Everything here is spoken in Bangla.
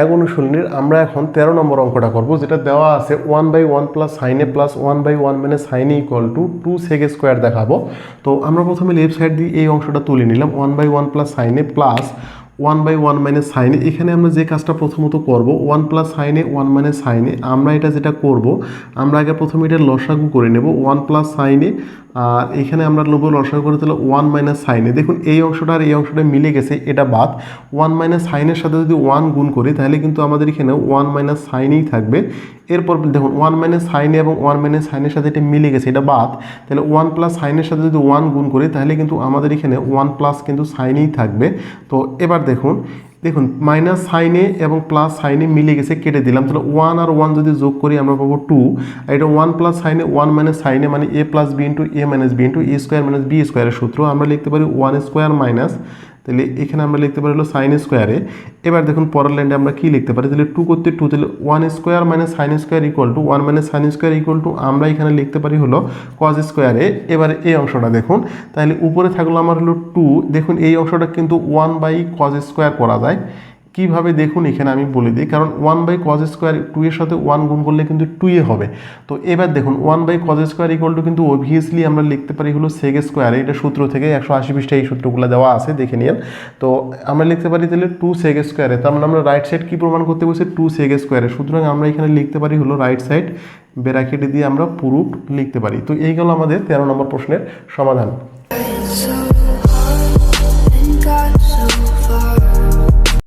এক অনুশীলনীর আমরা এখন তেরো নম্বর অঙ্কটা করব, যেটা দেওয়া আছে ওয়ান বাই ওয়ান প্লাস সাইনে প্লাস ওয়ান বাই ওয়ান মানে সাইনে equal to two sec square দেখাবো। তো আমরা প্রথমে লেফট সাইড দিয়ে এই অংশটা তুলে নিলাম ওয়ান বাই ওয়ান প্লাস সাইনে plus one by one minus সাইনে এখানে আমরা যে কাজটা প্রথমত করব ওয়ান প্লাস সাইনে ওয়ান মাইনাস সাইনে আমরা এটা যেটা করব, আমরা আগে প্রথমে এটা লসাগু করে নেব ওয়ান প্লাস সাইনে আর এখানে আমরা নেব লসাগু করে তাহলে ওয়ান মাইনাস সাইনে দেখুন, এই অংশটা আর এই অংশটা মিলে গেছে, এটা বাদ। ওয়ান মাইনাস সাইনের সাথে যদি ওয়ান গুণ করি, তাহলে কিন্তু আমাদের এখানে ওয়ান মাইনাস সাইনেই থাকবে। এরপর দেখুন ওয়ান মাইনাস সাইনে এবং ওয়ান মাইনাস সাইনের সাথে এটা মিলে গেছে, এটা বাদ। তাহলে ওয়ান প্লাস সাইনের সাথে যদি ওয়ান গুণ করি, তাহলে কিন্তু আমাদের এখানে ওয়ান প্লাস কিন্তু সাইনেই থাকবে। তো এবার দেখুন দেখুন মাইনাস সাইনে এবং প্লাস সাইনে মিলে গেছে, কেটে দিলাম। তাহলে ওয়ান আর ওয়ান যদি যোগ করি, আমরা পাবো টু আর এটা ওয়ান প্লাস সাইনে ওয়ান মাইনাস সাইনে মানে A plus B into A minus B into A square minus B স্কোয়ারের সূত্র। আমরা লিখতে পারি ওয়ান স্কোয়ার মাইনাস তাহলে এখানে আমরা লিখতে পারি হলো সাইন স্কোয়ারে এবার দেখুন পরের লাইনে আমরা কী লিখতে পারি? তাহলে টু করতে টু তাহলে one square minus sine square equal to one minus sine square equal to আমরা এখানে লিখতে পারি হলো কজ স্কোয়ারে এবার এই অংশটা দেখুন, তাহলে উপরে থাকল আমার হলো টু দেখুন এই অংশটা কিন্তু ওয়ান বাই কজ স্কোয়ার করা যায়। কীভাবে দেখুন, এখানে আমি বলে দিই, কারণ one by cos square two এর সাথে ওয়ান গুণ করলে কিন্তু টু এ হবে। তো এবার দেখুন one by cos square equal to কিন্তু অবভিয়াসলি আমরা লিখতে পারি হলো সেগ স্কোয়ার এটা সূত্র থেকে একশো আশি পৃষ্ঠা এই সূত্রগুলো দেওয়া আছে, দেখে নিন তো আমরা লিখতে পারি তাহলে টু সেগ স্কোয়ারে তার মানে আমরা রাইট সাইড কী প্রমাণ করতে বলছি? টু সেগ স্কোয়ারে সুতরাং আমরা এখানে লিখতে পারি হলো রাইট সাইড বেরাকেটে দিয়ে আমরা পুরুট লিখতে পারি। তো এই গেল আমাদের তেরো নম্বর প্রশ্নের সমাধান।